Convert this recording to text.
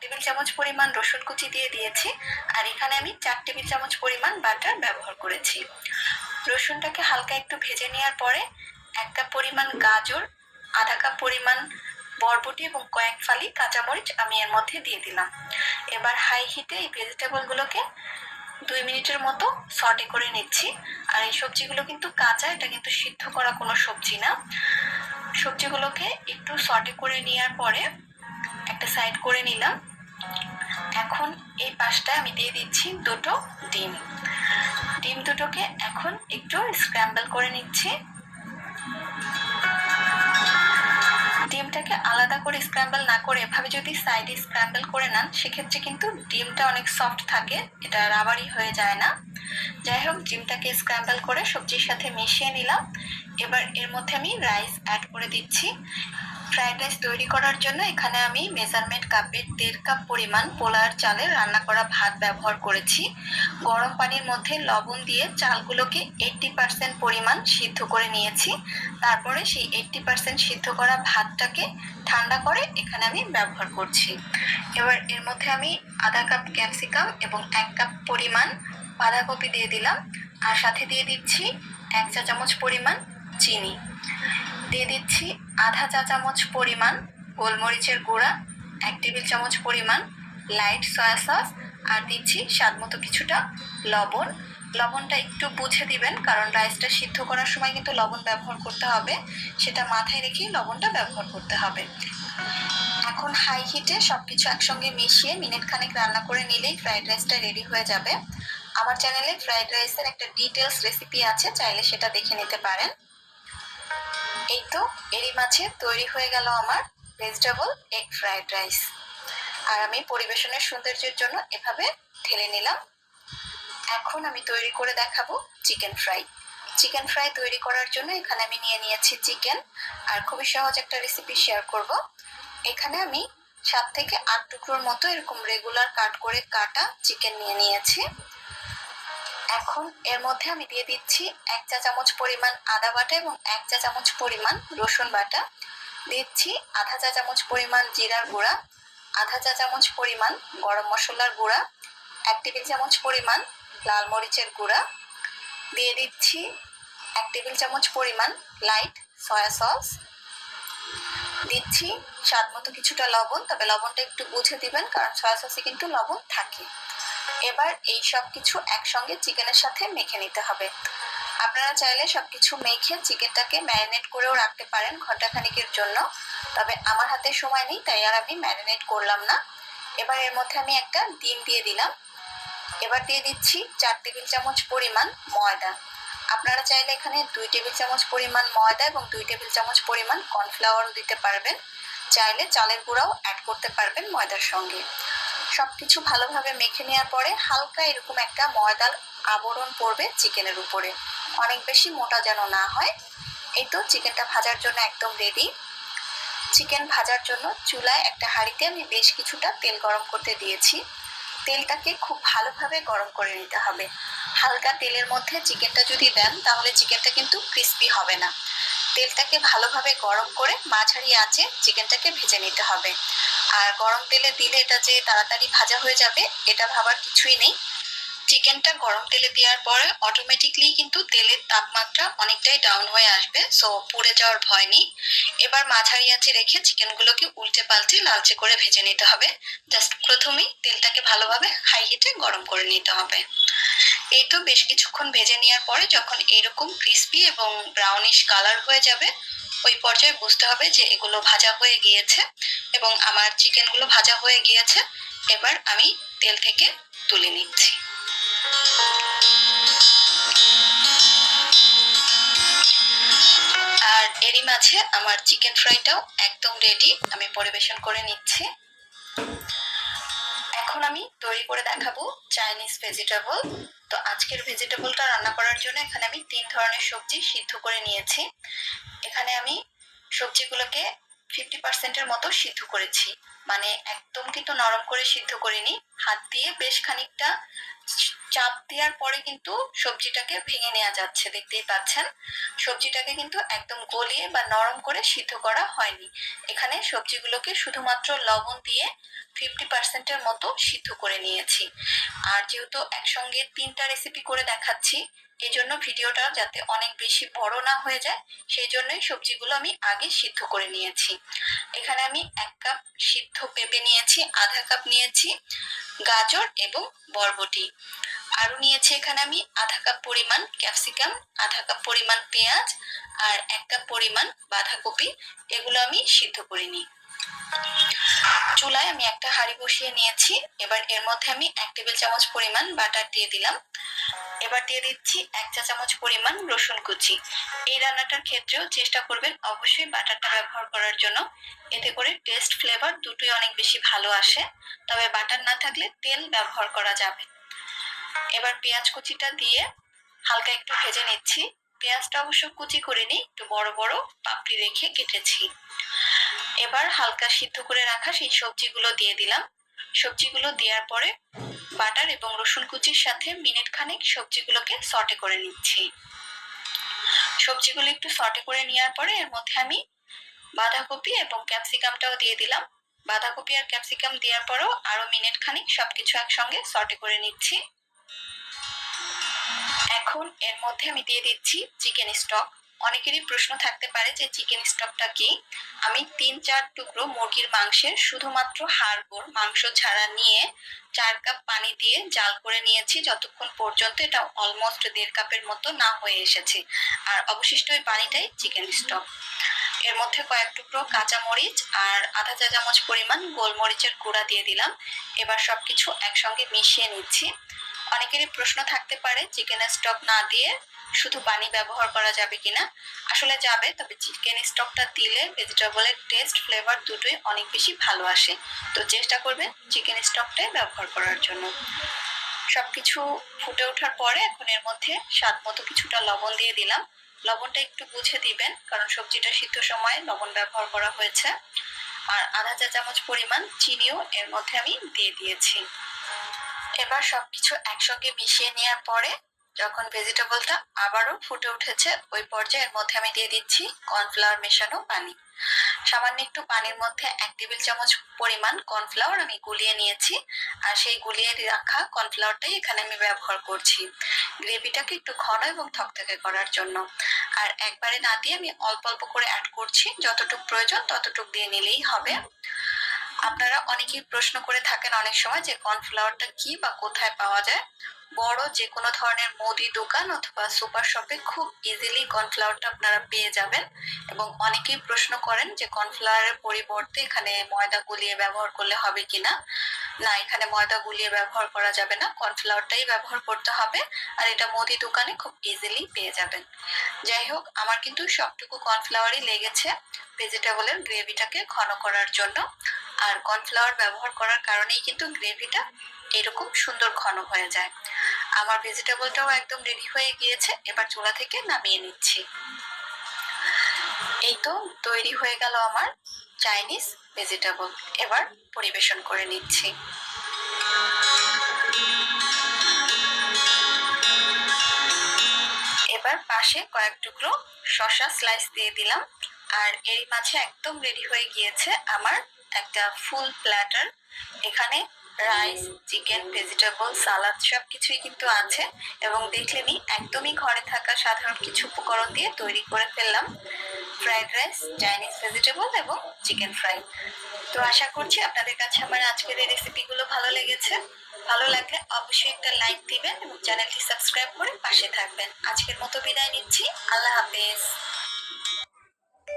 Table চামচ পরিমাণ রসুন কুচি দিয়ে দিয়েছি, আর এখানে আমি চার টেবিল চামচ পরিমাণ বাটার ব্যবহার করেছি। রসুনটাকে হালকা একটু ভেজে নেওয়ার পরে এক কাপ পরিমাণ গাজর, আধা কাপ পরিমাণ বরবটি এবং কয়েক ফালি কাঁচামরিচ আমি এর মধ্যে দিয়ে দিলাম। এবার হাই হিটে এই ভেজিটেবলগুলোকে দুই মিনিটের মতো সটে করে নিচ্ছি। আর এই সবজিগুলো কিন্তু কাঁচা, এটা কিন্তু সিদ্ধ করা কোনো সবজি না। সবজিগুলোকে একটু সটে করে নেওয়ার পরে একটা সাইড করে নিলাম। এখন এই পাশটায় আমি দিয়ে দিচ্ছি দুটো ডিম। ডিম দুটোকে এখন একটু স্ক্র্যাম্বল করে নিচ্ছি। ডিমটাকে আলাদা করে স্ক্র্যাম্বল না করে এভাবে যদি সাইডে স্ক্র্যাম্বল করে নেন, সেক্ষেত্রে কিন্তু ডিমটা অনেক সফট থাকে, এটা রাবারি হয়ে যায় না। যাই হোক, ডিমটাকে স্ক্র্যাম্বল করে সবজির সাথে মিশিয়ে নিলাম। এবার এর মধ্যে আমি রাইস অ্যাড করে দিচ্ছি। ফ্রাইড রাইস তৈরি করার জন্য এখানে আমি মেজারমেন্ট কাপের দেড় কাপ পরিমাণ পোলার চালে রান্না করা ভাত ব্যবহার করেছি। গরম পানির মধ্যে লবণ দিয়ে চালগুলোকে এইট্টি পার্সেন্ট পরিমাণ সিদ্ধ করে নিয়েছি। তারপরে সেই এইট্টি পার্সেন্ট সিদ্ধ করা ভাতটাকে ঠান্ডা করে এখানে আমি ব্যবহার করছি। এবার এর মধ্যে আমি আধা কাপ ক্যাপসিকাম এবং এক কাপ পরিমাণ বাঁধাকপি দিয়ে দিলাম। আর সাথে দিয়ে দিচ্ছি এক চা চামচ পরিমাণ চিনি। দিয়ে দিচ্ছি আধা চা চামচ পরিমাণ গোলমরিচের গুঁড়া, এক টেবিল চামচ পরিমাণ লাইট সয়া সস আর দিচ্ছি স্বাদ মতো কিছুটা লবণ। লবণটা একটু বুঝে দিবেন, কারণ রাইসটা সিদ্ধ করার সময় কিন্তু লবণ ব্যবহার করতে হবে। সেটা মাথায় রেখেই লবণটা ব্যবহার করতে হবে। এখন হাই হিটে সব কিছু একসঙ্গে মিশিয়ে মিনিট খানেক রান্না করে নিলেই ফ্রাইড রাইসটা রেডি হয়ে যাবে। আমার চ্যানেলে ফ্রাইড রাইসের একটা ডিটেলস রেসিপি আছে, চাইলে সেটা দেখে নিতে পারেন। এই তো, এরই মাঝে তৈরি হয়ে গেল আমার ভেজিটেবল এগ ফ্রাইড রাইস আর আমি পরিবেশনের সৌন্দর্যের জন্য এভাবে ঢেলে নিলাম। এখন আমি তৈরি করে দেখাবো চিকেন ফ্রাই চিকেন ফ্রাই তৈরি করার জন্য এখানে আমি নিয়ে নিয়েছি চিকেন আর খুবই সহজ একটা রেসিপি শেয়ার করব। এখানে আমি সাত থেকে আট টুকরোর মতো এরকম রেগুলার কাট করে কাটা চিকেন নিয়ে নিয়েছি। এখন এর মধ্যে আমি দিয়ে দিচ্ছি এক চা চামচ পরিমাণ আদা বাটা এবং এক চা চামচ পরিমাণ রসুন বাটা। দিচ্ছি আধা চা চামচ পরিমাণ জিরার গুঁড়া, আধা চা চামচ পরিমাণ গরম মশলার গুঁড়া, এক টেবিল চামচ পরিমাণ লাল মরিচের গুঁড়া। দিয়ে দিচ্ছি এক টেবিল চামচ পরিমাণ লাইট সয়া সস। দিচ্ছি স্বাদ মতো কিছুটা লবণ, তবে লবণটা একটু বুঝে দিবেন, কারণ সয়া সসে কিন্তু লবণ থাকে। এবার এই সব কিছু একসঙ্গে চিকেনের সাথে মেখে নিতে হবে। আপনারা চাইলে সবকিছু মেখে চিকেনটাকে ম্যারিনেট করেও রাখতে পারেন ঘন্টাখানিকের জন্য। তবে আমার হাতে সময় নেই, তাই আর আমি ম্যারিনেট করলাম না। এবার এর মধ্যে আমি একটা ডিম দিয়ে দিলাম। এবার দিয়ে দিচ্ছি চার টেবিল চামচ পরিমাণ ময়দা। আপনারা চাইলে এখানে দুই টেবিল চামচ পরিমাণ ময়দা এবং দুই টেবিল চামচ পরিমাণ কর্নফ্লাওয়ারও দিতে পারবেন। চাইলে চালের গুঁড়াও অ্যাড করতে পারবেন ময়দার সঙ্গে। সব কিছু ভালোভাবে মেখে নেওয়ার পরে হালকা এরকম একটা ময়দার আবরণ পড়বে চিকেনের উপরে। অনেক বেশি মোটা যেন না হয়। এই তো চিকেনটা ভাজার জন্য একদম রেডি চিকেন ভাজার জন্য চুলায় একটা হাঁড়িতে আমি বেশ কিছুটা তেল গরম করতে দিয়েছি। তেলটাকে খুব ভালোভাবে গরম করে নিতে হবে। হালকা তেলের মধ্যে চিকেনটা যদি দেন, তাহলে চিকেনটা কিন্তু ক্রিস্পি হবে না। তেলটাকে ভালোভাবে গরম করে মাঝারি আঁচে চিকেনটাকে ভেজে নিতে হবে। আর গরম তেলে দিলে এটা যে তাড়াতাড়ি ভাজা হয়ে যাবে, এটা ভাবার কিছুই নেই। চিকেনটা গরম তেলে দেওয়ার পরে অটোমেটিকলি কিন্তু তেলের তাপমাত্রা অনেকটাই ডাউন হয়ে আসবে সো পুড়ে যাওয়ার ভয় নেই। এবার মাঝারি আঁচে রেখে চিকেনগুলোকে উল্টে পাল্টে লালচে করে ভেজে নিতে হবে। জাস্ট প্রথমেই তেলটাকে ভালোভাবে হাই হিটে গরম করে নিতে হবে। এই তো বেশ কিছুক্ষণ ভেজে নেওয়ার পরে যখন এরকম ক্রিস্পি এবং ব্রাউনিশ কালার হয়ে যাবে, ওই পর্যায়ে বুঝতে হবে যে এগুলো ভাজা হয়ে গিয়েছে। এবং আমার চিকেনগুলো ভাজা হয়ে গিয়েছে, এবার আমি তেল থেকে তুলে নিচ্ছি। আর এরই মাঝে আমার চিকেন ফ্রাইটাও একদম রেডি আমি পরিবেশন করে নিচ্ছি। এখন আমি তৈরি করে দেখাবো চাইনিজ ভেজিটেবল তো আজকের ভেজিটেবলটা রান্না করার জন্য এখানে আমি তিন ধরনের সবজি সিদ্ধ করে নিয়েছি। এখানে আমি সবজিগুলোকে ফিফটি পার্সেন্টের মতো সিদ্ধ করেছি। মানে একদম কিন্তু নরম করে সিদ্ধ করিনি। হাত দিয়ে বেশ খানিকটা চাপ দেওয়ার পরে কিন্তু সবজিটাকে ভেঙে নেওয়া যাচ্ছে, দেখতেই পাচ্ছেন। সবজিটাকে কিন্তু একদম গলিয়ে বা নরম করে সিদ্ধ করা হয়নি। এখানে সবজিগুলোকে শুধুমাত্র লবণ দিয়ে ফিফটি পার্সেন্টের মতো সিদ্ধ করে নিয়েছি। আর যেহেতু একসঙ্গে তিনটা রেসিপি করে দেখাচ্ছি এই জন্য ভিডিওটা যাতে অনেক বেশি বড় না হয়ে যায়, সেই জন্যই সবজিগুলো আমি আগে সিদ্ধ করে নিয়েছি। এখানে আমি এক কাপ সিদ্ধ পেঁপে নিয়েছি, আধা কাপ নিয়েছি। গাজর এবং বরবটি। আরও নিয়েছি এখানে আমি আধা কাপ পরিমাণ ক্যাপসিকাম, আধা কাপ পরিমাণ পেঁয়াজ আর এক কাপ পরিমাণ বাঁধাকপি। এগুলো আমি সিদ্ধ করে নিই। চুলায় আমি একটা হাঁড়ি বসিয়ে নিয়েছি। এবার এর মধ্যে আমি এক টেবিল চামচ পরিমাণ বাটার দিয়ে দিলাম। এবার দিয়ে দিচ্ছি এক চা চামচ পরিমাণ রসুন কুচি। এই রান্নাটার ক্ষেত্রেও চেষ্টা করবেন অবশ্যই বাটারটা ব্যবহার করার জন্য। এতে করে টেস্ট ফ্লেভার দুটোই অনেক বেশি ভালো আসে। তবে বাটার না থাকলে তেল ব্যবহার করা যাবে। এবার পেঁয়াজ কুচিটা দিয়ে হালকা একটু ভেজে নিচ্ছি। পেঁয়াজটা অবশ্য কুচি করে নিই, একটু বড় বড় পাপড়ি রেখে কেটেছি। এবার হালকা সিদ্ধ করে রাখা সেই সবজিগুলো দিয়ে দিলাম। সবজিগুলো দেওয়ার পরে বাটার এবং রসুন কুচির সাথে মিনিট খানেক সবজিগুলোকে সটে করে নিচ্ছি। সবজিগুলো একটু সটে করে নেওয়ার পরে এর মধ্যে আমি বাঁধাকপি এবং ক্যাপসিকামটাও দিয়ে দিলাম। বাঁধাকপি আর ক্যাপসিকাম দেওয়ার পরেও আরও মিনিট খানিক সবকিছু একসঙ্গে সটে করে নিচ্ছি। এখন এর মধ্যে আমি দিয়ে দিচ্ছি চিকেন স্টক। অনেকেরই প্রশ্ন থাকতে পারে যে চিকেন স্টকটা কি? আমি তিন চার টুকরো মুরগির মাংসের শুধুমাত্র হাড়গোড় মাংস ছাড়া নিয়ে চার কাপ পানি দিয়ে জাল করে নিয়েছি। যতক্ষণ পর্যন্ত এটা অলমোস্ট দেড় কাপের মতো না হয়ে এসেছে। আর অবশিষ্ট ওই পানিটাই চিকেন স্টক এর মধ্যে কয়েক টুকরো কাঁচা মরিচ আর আধা চা চামচ পরিমাণ গোলমরিচের গুঁড়া দিয়ে দিলাম। এবার সবকিছু একসঙ্গে মিশিয়ে নিচ্ছি। অনেকেরই প্রশ্ন থাকতে পারে চিকেনের স্টক না দিয়ে শুধু পানি ব্যবহার করা যাবে কিনা? আসলে যাবে, তবে চিকেন স্টকটা দিলে ভেজিটেবলের টেস্ট ফ্লেভার দুটোই অনেক বেশি ভালো আসে। তো চেষ্টা করবেন চিকেন স্টকটাই ব্যবহার করার জন্য। সব কিছু ফুটে ওঠার পরে এখন এর মধ্যে স্বাদ মতো কিছুটা লবণ দিয়ে দিলাম। লবণটা একটু বুঝে দিবেন, কারণ সবজিটা সিদ্ধ সময় লবণ ব্যবহার করা হয়েছে। আর আধা চা চামচ পরিমাণ চিনিও এর মধ্যে আমি দিয়ে দিয়েছি। এবার সবকিছু একসঙ্গে মিশিয়ে নেওয়ার পরে যখন ভেজিটেবলটা আবারও ফুটে উঠেছে, ওই পর্যায়ের মধ্যে আমি দিয়ে দিচ্ছি কর্নফ্লাওয়ার মেশানো পানি। সামান্য একটু পানির মধ্যে এক টেবিল চামচ পরিমাণ কর্নফ্লাওয়ার আমি গুলিয়ে নিয়েছি আর সেই গুলিয়ে রাখা কর্নফ্লাওয়ারটাই এখানে আমি ব্যবহার করছি গ্রেভিটাকে একটু ঘন এবং থকথকে করার জন্য। আর একবারে না দিয়ে আমি অল্প অল্প করে অ্যাড করছি, যতটুকু প্রয়োজন ততটুকু দিয়ে নিলেই হবে। আপনারা অনেকেই প্রশ্ন করে থাকেন অনেক সময় যে কর্নফ্লাওয়ারটা কি বা কোথায় পাওয়া যায়। বড় যে কোনো ধরনের মুদি দোকান অথবা সুপার শপে খুব ইজিলি কর্নফ্লাওয়ারটা আপনারা পেয়ে যাবেন এবং অনেকেই প্রশ্ন করেন যে কর্নফ্লাওয়ারের পরিবর্তে এখানে ময়দা গুলিয়ে ব্যবহার করলে হবে কিনা? না, এখানে ময়দা গুলিয়ে ব্যবহার করা যাবে না, কর্নফ্লাওয়ারটাই ব্যবহার করতে হবে আর এটা মুদি দোকানে খুব ইজিলি পেয়ে যাবেন। যাই হোক, আমার কিন্তু সবটুকু কর্নফ্লাওয়ারই লেগেছে ভেজিটেবলের গ্রেভিটাকে ঘন করার জন্য। আর কর্নফ্লাওয়ার ব্যবহার করার কারণেই কিন্তু গ্রেভিটা এরকম সুন্দর ঘন হয়ে যায়। আমার ভেজিটেবলটাও একদম রেডি হয়ে গিয়েছে, এবার চুলা থেকে নামিয়ে নিচ্ছি। এই তো তৈরি হয়ে গেল আমার চাইনিজ ভেজিটেবল এবার পরিবেশন করে নিচ্ছি। এবার পাশে কয়েক টুকরো শসা স্লাইস দিয়ে দিলাম, আর এর মাঝে একদম রেডি হয়ে গিয়েছে আমার একটা ফুল প্ল্যাটার এখানে রাইস, চিকেন, ভেজিটেবল, সালাদ সব কিছুই কিন্তু আছে। এবং দেখলেনি একদমই ঘরে থাকা সাধারণ কিছু উপকরণ দিয়ে তৈরি করে ফেললাম। ফ্রাইড রাইস, চাইনিজ ভেজিটেবল এবং চিকেন ফ্রাই। তো আশা করছি আপনাদের কাছে আমার আজকের এই রেসিপিগুলো ভালো লেগেছে। ভালো লাগলে অবশ্যই একটা লাইক দিবেন এবং চ্যানেলটি সাবস্ক্রাইব করে পাশে থাকবেন। আজকের মতো বিদায় নিচ্ছি। আল্লাহ হাফেজ।